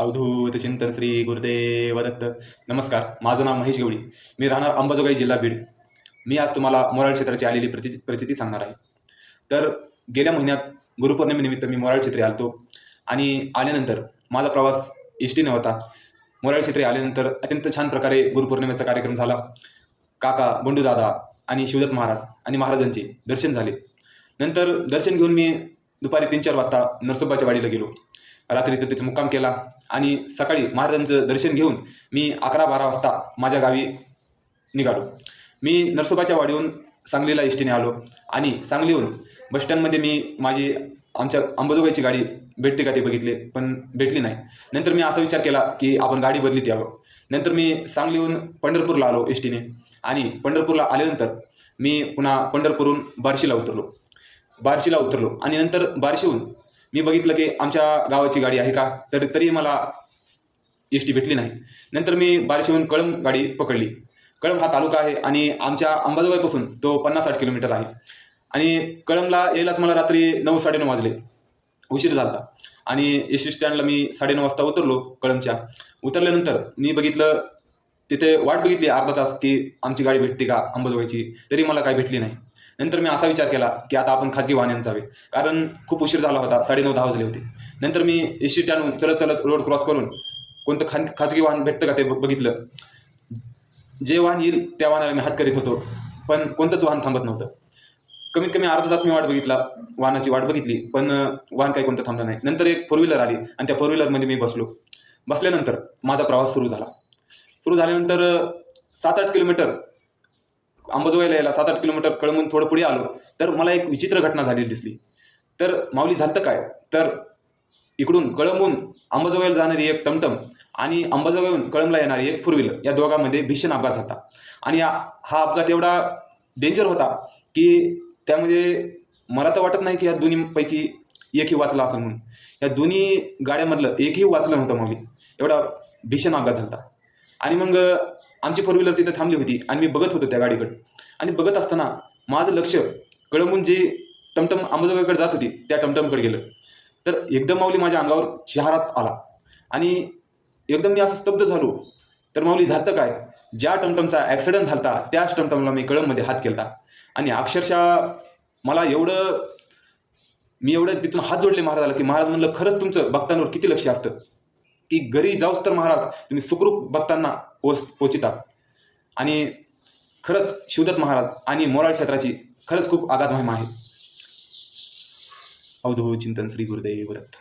अवधूत चिंतन श्री गुरुदेव दत्त नमस्कार माझं नाव महेश गवळी. मी राहणार अंबाजोगाई जिल्हा बीड. मी आज तुम्हाला मोराळ क्षेत्राची आलेली प्रति प्रचिती सांगणार आहे. तर गेल्या महिन्यात गुरुपौर्णिमेनिमित्त मी मोराळ क्षेत्री आलतो आणि आल्यानंतर माझा प्रवास एस होता. मोराळ क्षेत्री आल्यानंतर अत्यंत छान प्रकारे गुरुपौर्णिमेचा कार्यक्रम झाला. काका बंडूदादा आणि शिवदत्त महाराज आणि महाराजांचे दर्शन झाले. नंतर दर्शन घेऊन मी दुपारी तीन चार वाजता नरसोबाच्या वाडीला गेलो. रात्री तर तिथे मुक्काम केला. आणि सकाळी महाराजांचं दर्शन घेऊन मी अकरा बारा वाजता माझ्या गावी निघालो. मी नरसोबाच्या वाडीहून सांगलीला एस टीने आलो. आणि सांगलीहून बसस्टँडमध्ये मी माझी आमच्या अंबाजोगाईची गाडी भेटते का ते बघितले पण भेटली नाही. नंतर मी असा विचार केला की आपण गाडी बदलीत यावं. नंतर मी सांगलीहून पंढरपूरला आलो एस टीने आणि पंढरपूरला आल्यानंतर मी पुन्हा पंढरपूरहून बार्शीला उतरलो. बार्शीला उतरलो. आणि नंतर बार्शीहून मी बघितलं की आमच्या गावाची गाडी आहे का? तर तरी मला एस टी भेटली नाही. नंतर मी बारशेहून कळंब गाडी पकडली. कळंब हा तालुका आहे आणि आमच्या अंबाजोगाईपासून तो पन्नास साठ किलोमीटर आहे. आणि कळंबला यायलाच मला रात्री नऊ साडेनऊ वाजले. उशीर झाला. आणि एस टी स्टँडला मी साडेनऊ वाजता उतरलो कळंबच्या. उतरल्यानंतर मी बघितलं तिथे वाट बघितली अर्धा तास की आमची गाडी भेटते का अंबाजोगाईची? तरी मला काही भेटली नाही. नंतर मी असा विचार केला की आता आपण खाजगी वाहनाने जावे. कारण खूप उशीर झाला होता साडेनऊ दहा वाजले होते. नंतर मी एस टी स्टँडहून चलत चलत रोड क्रॉस करून कोणतं खान खाजगी वाहन भेटतं का ते ब- बघितलं. जे वाहन येईल त्या वाहनाला मी हात करीत होतो पण कोणतंच वाहन थांबत नव्हतं. कमीत कमी अर्धा तास मी वाट बघितला वाहनाची वाट बघितली पण वाहन काही कोणतं थांबलं नाही. नंतर एक फोर व्हीलर आली आणि त्या फोर व्हीलरमध्ये मी बसलो. बसल्यानंतर माझा प्रवास सुरू झाला. सुरू झाल्यानंतर सात आठ किलोमीटर अंबाजोगाईला यायला सात आठ किलोमीटर कळमून थोडं पुढे आलो तर मला एक विचित्र घटना झालेली दिसली. तर माऊली झालं काय? तर इकडून कळंबून अंबाजोगाईला जाणारी एक टमटम आणि अंबाजोगाईहून कळंबला येणारी एक फोर व्हीलर या दोघांमध्ये भीषण अपघात झाला. आणि हा अपघात एवढा डेंजर होता की त्यामध्ये मला तर वाटत नाही की या दोन्हीपैकी एकही वाचला असं म्हणून. या दोन्ही गाड्यामधलं एकही वाचलं नव्हतं माऊली. एवढा भीषण अपघात झाला. आणि मग आमची फोर व्हीलर तिथं थांबली होती आणि मी बघत होतो त्या गाडीकडे. आणि बघत असताना माझं लक्ष कळंबून जे टमटम अंबाजोगाईकडे जात होती त्या टमटमकडे गेलं. तर एकदम माऊली माझ्या अंगावर शहारात आला. आणि एकदम मी असं स्तब्ध झालो. तर माऊली झालं काय? ज्या टमटमचा ॲक्सिडेंट झाला त्याच टमटमला मी कळंबमध्ये हात केला आणि अक्षरशः मला एवढं मी एवढं तिथून हात जोडले महाराजाला की महाराज म्हणलं खरंच तुमचं भक्तांवर किती लक्ष असतं? की घरी जाऊस तर महाराज तुम्ही सुखरूप भक्तांना पोच पोचिता. आणि खरंच शिवदत्त महाराज आणि मोराळ क्षेत्राची खरंच खूप आघात महिमा आहे अवधू चिंतन श्री गुरुदेव दत्त